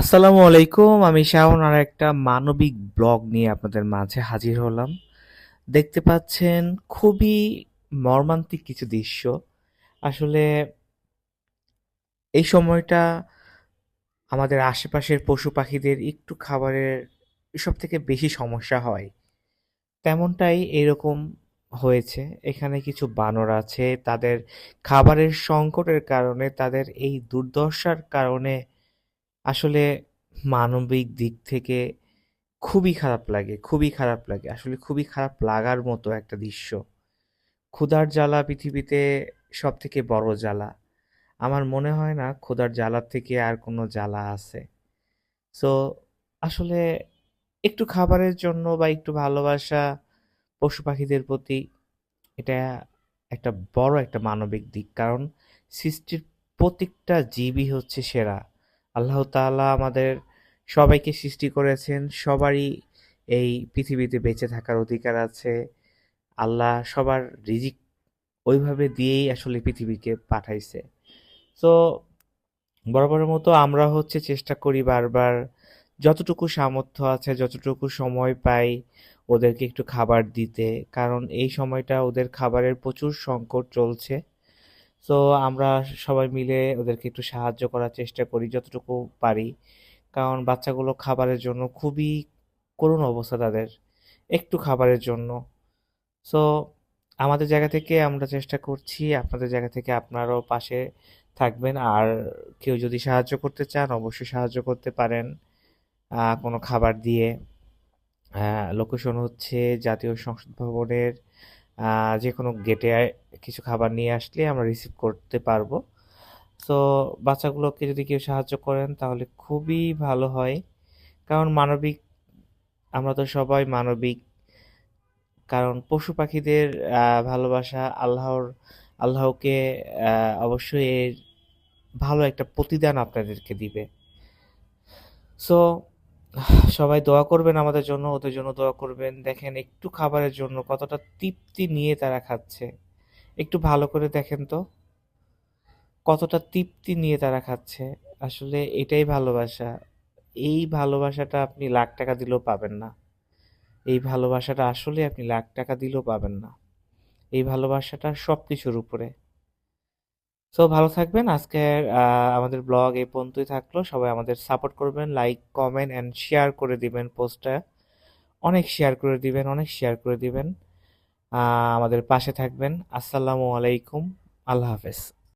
আসসালামু আলাইকুম, আমি শাওন আর একটা মানবিক ব্লগ নিয়ে আপনাদের মাঝে হাজির হলাম। দেখতে পাচ্ছেন খুবই মর্মান্তিক কিছু দৃশ্য। আসলে এই সময়টা আমাদের আশেপাশের পশু পাখিদের একটু খাবারের সব থেকে বেশি সমস্যা হয়। তেমনটাই এরকম হয়েছে। এখানে কিছু বানর আছে, তাদের খাবারের সংকটের কারণে, তাদের এই দুর্দশার কারণে আসলে মানবিক দিক থেকে খুবই খারাপ লাগে, খুবই খারাপ লাগে। আসলে খুবই খারাপ লাগার মতো একটা দৃশ্য। ক্ষুধার জ্বালা পৃথিবীতে সব থেকে বড় জ্বালা। আমার মনে হয় না ক্ষুধার জ্বালার থেকে আর কোনো জ্বালা আছে। সো আসলে একটু খাবারের জন্য বা একটু ভালোবাসা পশু পাখিদের প্রতি এটা একটা বড় একটা মানবিক দিক। কারণ সৃষ্টির প্রত্যেকটা জীবই হচ্ছে সেরা। আল্লাহ তাআলা আমাদের সবাইকে সৃষ্টি করেছেন। সবারই এই পৃথিবীতে বেঁচে থাকার অধিকার আছে। আল্লাহ সবার রিজিক ওইভাবে দিয়েই আসলে পৃথিবীকে পাঠাইছে। তো বরাবরের মতো আমরা হচ্ছে চেষ্টা করি বারবার যতটুকু সামর্থ্য আছে, যতটুকু সময় পাই ওদেরকে একটু খাবার দিতে। কারণ এই সময়টা ওদের খাবারের প্রচুর সংকট চলছে। তো আমরা সবাই মিলে ওদেরকে একটু সাহায্য করার চেষ্টা করি যতটুকু পারি। কারণ বাচ্চাগুলো খাবারের জন্য খুবই করুণ অবস্থা তাদের, একটু খাবারের জন্য। সো আমাদের জায়গা থেকে আমরা চেষ্টা করছি, আপনাদের জায়গা থেকে আপনারাও পাশে থাকবেন। আর কেউ যদি সাহায্য করতে চান, অবশ্যই সাহায্য করতে পারেন কোনো খাবার দিয়ে। লোকেশন হচ্ছে জাতীয় সংসদ ভবনের যে কোনো গেটে কিছু খাবার নিয়ে আসলে আমরা রিসিভ করতে পারব। তো বাচ্চাগুলোকে যদি কেউ সাহায্য করেন, তাহলে খুবই ভালো হয়। কারণ মানবিক, আমরা তো সবাই মানবিক। কারণ পশু পাখিদের ভালোবাসা আল্লাহর, আল্লাহকে অবশ্যই ভালো একটা প্রতিদান আপনাদেরকে দিবে। সো সবাই দোয়া করবেন আমাদের জন্য, ওদের জন্য দোয়া করবেন। দেখেন, একটু খাবারের জন্য কতটা তৃপ্তি নিয়ে তারা খাচ্ছে। একটু ভালো করে দেখেন তো। কতটা তৃপ্তি নিয়ে তারা খাচ্ছে। আসলে এটাই ভালোবাসা। এই ভালোবাসাটা আপনি লাখ টাকা দিলেও পাবেন না। এই ভালোবাসাটা আসলে আপনি লাখ টাকা দিলেও পাবেন না। এই ভালোবাসাটা সব কিছুর উপরে। সো ভালো থাকবেন। আজকের আমাদের ব্লগ এই পর্যন্তই থাকল। সবাই আমাদের সাপোর্ট করবেন লাইক কমেন্ট অ্যান্ড শেয়ার করে দিবেন পোস্টটা। অনেক শেয়ার করে দিবেন, অনেক শেয়ার করে দিবেন। আমাদের পাশে থাকবেন। আসসালামু আলাইকুম। আল্লাহ হাফেজ।